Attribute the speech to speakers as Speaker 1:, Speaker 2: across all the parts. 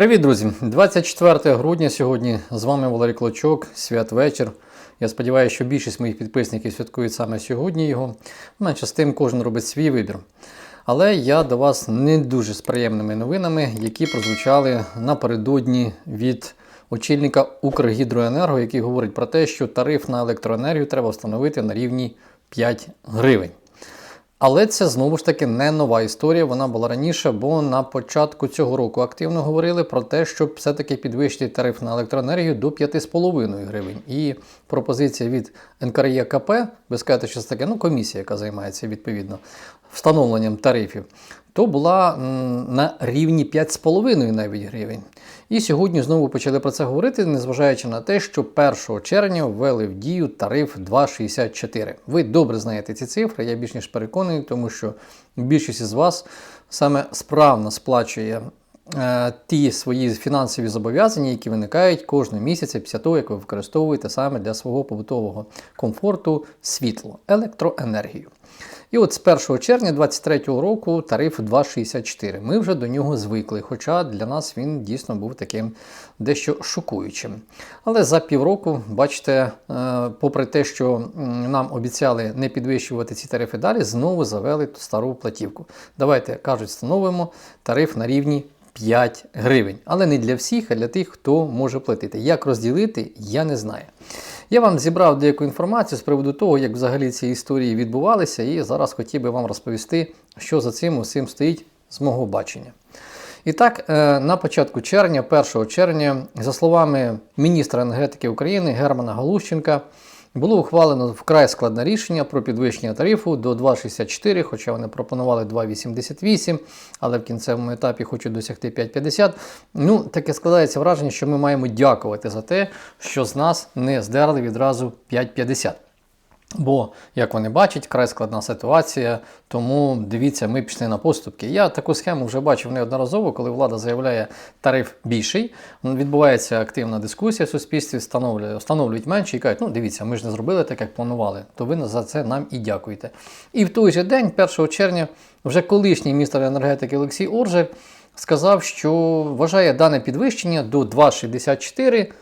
Speaker 1: Привіт, друзі! 24 грудня сьогодні з вами Валерій Клочок, святвечір. Я сподіваюся, що більшість моїх підписників святкують саме сьогодні його. Менше з тим, кожен робить свій вибір. Але я до вас не дуже з приємними новинами, які прозвучали напередодні від очільника Укргідроенерго, який говорить про те, що тариф на електроенергію треба встановити на рівні 5 гривень. Але це знову ж таки не нова історія. Вона була раніше, бо на початку цього року активно говорили про те, щоб все-таки підвищити тариф на електроенергію до 5,5 гривень. І пропозиція від НКРЄКП, ви скажете, що це таке, ну комісія, яка займається відповідно встановленням тарифів, то була на рівні 5,5 навіть гривень. І сьогодні знову почали про це говорити, незважаючи на те, що 1 червня ввели в дію тариф 2,64. Ви добре знаєте ці цифри, я більш ніж переконаний, тому що більшість із вас саме справно сплачує ті свої фінансові зобов'язання, які виникають кожного місяця після того, як ви використовуєте саме для свого побутового комфорту світло, електроенергію. І от з 1 червня 2023 року тариф 2,64. Ми вже до нього звикли, хоча для нас він дійсно був таким дещо шокуючим. Але за півроку, бачите, е, попри те, що нам обіцяли не підвищувати ці тарифи далі, знову завели ту стару платівку. Давайте кажуть, встановимо тариф на рівні 5 гривень. Але не для всіх, а для тих, хто може платити. Як розділити, я не знаю. Я вам зібрав деяку інформацію з приводу того, як взагалі ці історії відбувалися, і зараз хотів би вам розповісти, що за цим усім стоїть з мого бачення. І так, е, на початку червня, 1 червня, за словами міністра енергетики України Германа Галущенка, було ухвалено вкрай складне рішення про підвищення тарифу до 2,64, хоча вони пропонували 2,88, але в кінцевому етапі хочуть досягти 5,50. Ну, таке складається враження, що ми маємо дякувати за те, що з нас не здерли відразу 5,50. Бо, як вони бачать, край складна ситуація, тому дивіться, ми пішли на поступки. Я таку схему вже бачив неодноразово, коли влада заявляє тариф більший, відбувається активна дискусія в суспільстві, встановлюють, встановлюють менше і кажуть, ну дивіться, ми ж не зробили так, як планували, то ви за це нам і дякуєте. І в той же день, 1 червня, вже колишній міністр енергетики Олексій Оржель сказав, що вважає дане підвищення до 2,64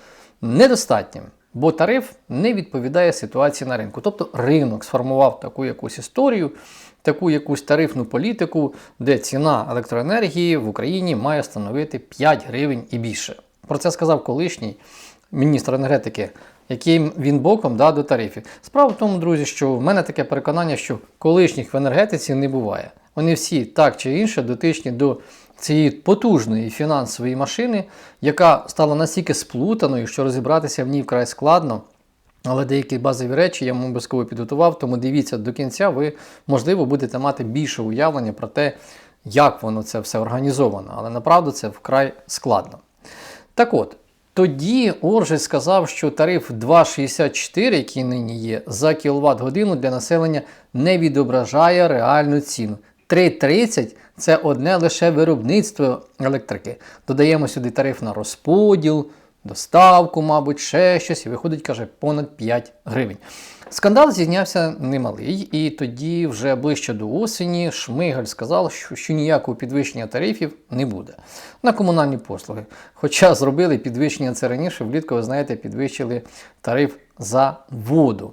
Speaker 1: недостатнім. Бо тариф не відповідає ситуації на ринку. Тобто ринок сформував таку якусь історію, таку якусь тарифну політику, де ціна електроенергії в Україні має становити 5 гривень і більше. Про це сказав колишній міністр енергетики, яким він боком да, до тарифів. Справа в тому, друзі, що в мене таке переконання, що колишніх в енергетиці не буває. Вони всі так чи інше дотичні до цієї потужної фінансової машини, яка стала настільки сплутаною, що розібратися в ній вкрай складно. Але деякі базові речі я вам обов'язково підготував, тому дивіться до кінця, ви, можливо, будете мати більше уявлення про те, як воно це все організовано. Але направду це вкрай складно. Так от, тоді Оржель сказав, що тариф 2,64, який нині є, за кіловат годину для населення не відображає реальну ціну. 3,30 це одне лише виробництво електрики. Додаємо сюди тариф на розподіл, доставку, мабуть, ще щось, і виходить, каже, понад 5 гривень. Скандал зізнявся немалий, і тоді, вже ближче до осені, Шмигаль сказав, що, що ніякого підвищення тарифів не буде на комунальні послуги. Хоча зробили підвищення це раніше, влітку, ви знаєте, підвищили тариф за воду.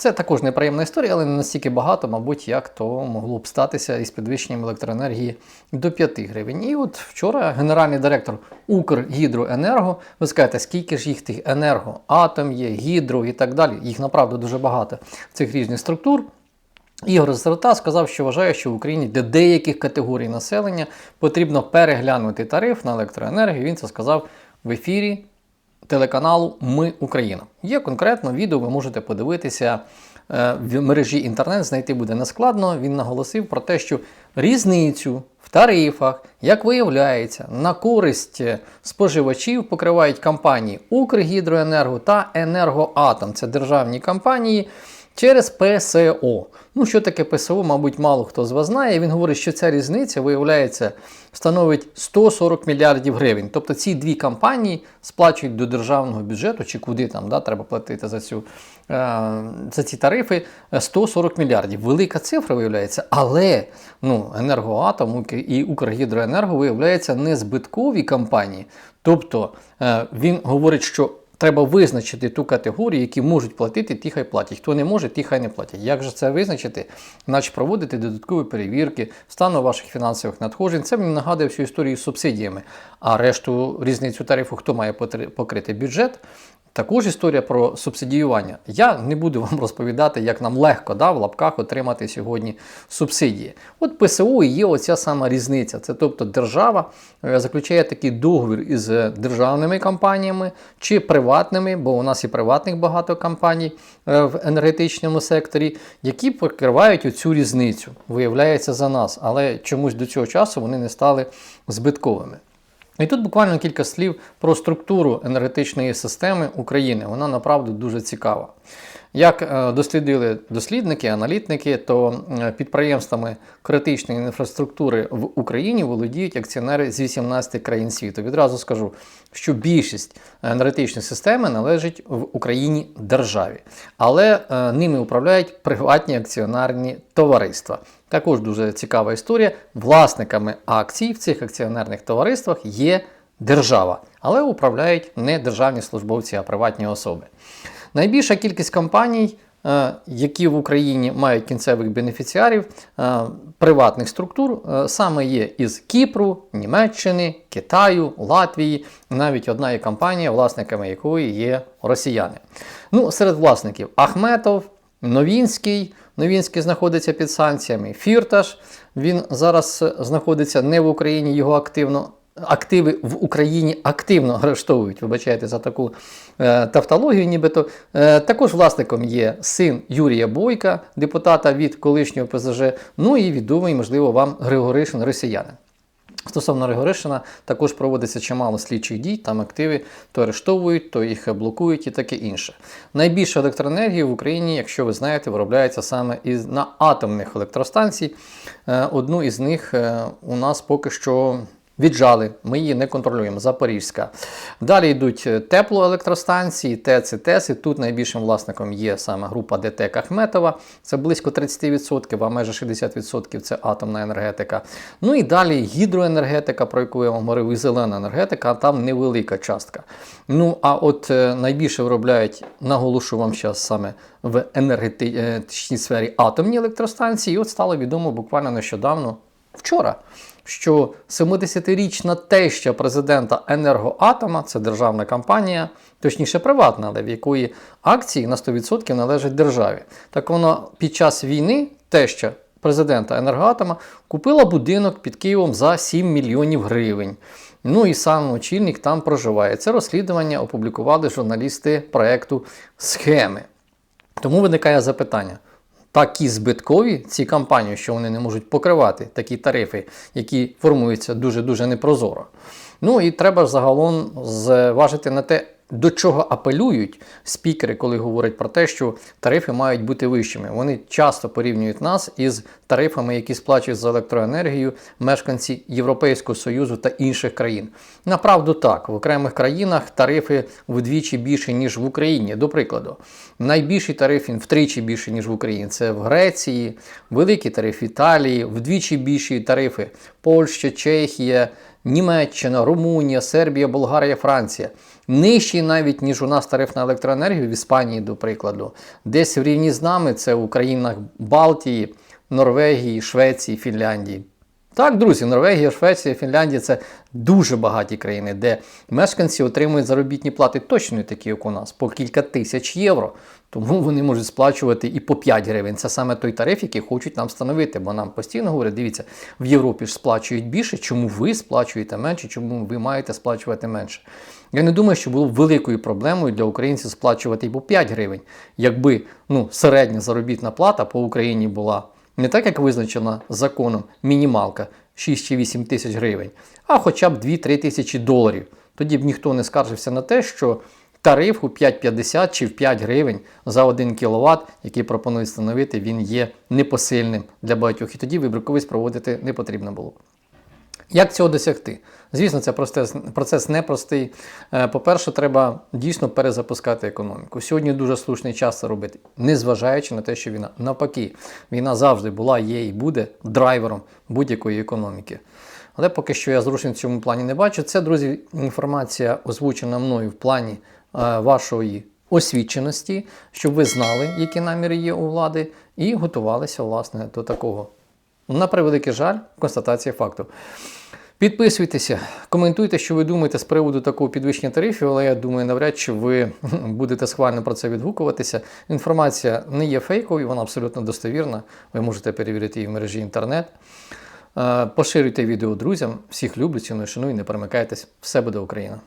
Speaker 1: Це також неприємна історія, але не настільки багато, мабуть, як то могло б статися із підвищенням електроенергії до 5 гривень. І от вчора генеральний директор Укргідроенерго, ви скажете, скільки ж їх тих енерго, атом є, гідро і так далі. Їх направду дуже багато цих різних структур. Ігор Зерта сказав, що вважає, що в Україні для деяких категорій населення потрібно переглянути тариф на електроенергію. Він це сказав в ефірі телеканалу Ми Україна. Є конкретно відео, ви можете подивитися е, в мережі інтернет, знайти буде нескладно. Він наголосив про те, що різницю в тарифах, як виявляється, на користь споживачів покривають компанії Укргідроенерго та Енергоатом. Це державні компанії. Через ПСО. Ну, що таке ПСО, мабуть, мало хто з вас знає. Він говорить, що ця різниця, виявляється, становить 140 мільярдів гривень. Тобто ці дві компанії сплачують до державного бюджету, чи куди там да, треба платити за, цю, е, за ці тарифи е, 140 мільярдів. Велика цифра виявляється, але ну, енергоатом і Укргідроенерго виявляється не збиткові компанії. Тобто е, він говорить, що треба визначити ту категорію, які можуть платити, ті хай платять. Хто не може, ті хай не платять. Як же це визначити? Наче проводити додаткові перевірки, стану ваших фінансових надходжень. Це мені нагадує всю історію з субсидіями. А решту різницю тарифу, хто має покрити бюджет. Також історія про субсидіювання. Я не буду вам розповідати, як нам легко да, в лапках отримати сьогодні субсидії. От ПСО і є оця сама різниця. Це тобто держава е, заключає такий договір із е, державними компаніями чи приватними, бо у нас і приватних багато компаній е, в енергетичному секторі, які покривають оцю різницю, виявляється за нас. Але чомусь до цього часу вони не стали збитковими. І тут буквально кілька слів про структуру енергетичної системи України. Вона направду дуже цікава. Як е, дослідили дослідники, аналітики, то е, підприємствами критичної інфраструктури в Україні володіють акціонери з 18 країн світу. Відразу скажу, що більшість енергетичної системи належить в Україні державі, але е, ними управляють приватні акціонерні товариства. Також дуже цікава історія. Власниками акцій в цих акціонерних товариствах є держава, але управляють не державні службовці, а приватні особи. Найбільша кількість компаній, е, які в Україні мають кінцевих бенефіціарів е, приватних структур, е, саме є із Кіпру, Німеччини, Китаю, Латвії. Навіть одна є компанія, власниками якої є росіяни. Ну, серед власників Ахметов, Новінський. Новінський знаходиться під санкціями. Фірташ. Він зараз знаходиться не в Україні, його активно. Активи в Україні активно арештовують, вибачайте за таку е, тавтологію, нібито. Е, також власником є син Юрія Бойка, депутата від колишнього ПЗЖ, ну і відомий, можливо, вам Григоришин росіянин. Стосовно Григоришина, також проводиться чимало слідчих дій, там активи то арештовують, то їх блокують і таке інше. Найбільше електроенергії в Україні, якщо ви знаєте, виробляється саме із на атомних електростанцій. Е, Одну із них е, у нас поки що. Віджали, ми її не контролюємо. Запорізька. Далі йдуть е, теплоелектростанції, ТЕЦ і ТЕС. І тут найбільшим власником є саме група ДТЕК Ахметова. Це близько 30%, а майже 60% це атомна енергетика. Ну і далі гідроенергетика, про яку я вам говорив, і зелена енергетика, а там невелика частка. Ну а от е, найбільше виробляють, наголошу вам зараз саме в енергетичній сфері атомні електростанції. І от стало відомо буквально нещодавно, вчора що 70-річна теща президента енергоатома, це державна компанія, точніше приватна, але в якої акції на 100% належать державі. Так вона під час війни теща президента енергоатома купила будинок під Києвом за 7 мільйонів гривень. Ну і сам очільник там проживає. Це розслідування опублікували журналісти проекту схеми. Тому виникає запитання такі збиткові ці компанії, що вони не можуть покривати такі тарифи, які формуються дуже-дуже непрозоро. Ну і треба загалом зважити на те, до чого апелюють спікери, коли говорять про те, що тарифи мають бути вищими. Вони часто порівнюють нас із тарифами, які сплачують за електроенергію мешканці Європейського Союзу та інших країн. Направду так, в окремих країнах тарифи вдвічі більше, ніж в Україні. До прикладу, найбільший тариф він втричі більше, ніж в Україні. Це в Греції, великий тариф Італії, вдвічі більші тарифи Польща, Чехія. Німеччина, Румунія, Сербія, Болгарія, Франція. Нижчі навіть, ніж у нас тариф на електроенергію в Іспанії, до прикладу. Десь в рівні з нами це в країнах Балтії, Норвегії, Швеції, Фінляндії. Так, друзі, Норвегія, Швеція, Фінляндія це дуже багаті країни, де мешканці отримують заробітні плати точно не такі, як у нас, по кілька тисяч євро. Тому вони можуть сплачувати і по 5 гривень. Це саме той тариф, який хочуть нам встановити. Бо нам постійно говорять, дивіться, в Європі ж сплачують більше, чому ви сплачуєте менше, чому ви маєте сплачувати менше. Я не думаю, що було б великою проблемою для українців сплачувати і по 5 гривень, якби ну, середня заробітна плата по Україні була. Не так, як визначена законом мінімалка 6 чи 8 тисяч гривень, а хоча б 2-3 тисячі доларів. Тоді б ніхто не скаржився на те, що тариф у 5,50 чи в 5 гривень за 1 кВт, який пропонують встановити, він є непосильним для багатьох. І тоді вибірковість проводити не потрібно було. Як цього досягти? Звісно, це процес, процес непростий. Е, По-перше, треба дійсно перезапускати економіку. Сьогодні дуже слушний час це робити, незважаючи на те, що війна навпаки, війна завжди була, є і буде драйвером будь-якої економіки. Але поки що я зрушень в цьому плані не бачу. Це, друзі, інформація озвучена мною в плані е, вашої освіченості, щоб ви знали, які наміри є у влади, і готувалися власне до такого. На превеликий жаль, констатація факту. Підписуйтеся, коментуйте, що ви думаєте з приводу такого підвищення тарифів, але я думаю, навряд чи ви будете схвально про це відгукуватися. Інформація не є фейковою, вона абсолютно достовірна. Ви можете перевірити її в мережі інтернет. Е, Поширюйте відео друзям, всіх люблю, ціную, шаную, не перемикайтесь. Все буде Україна!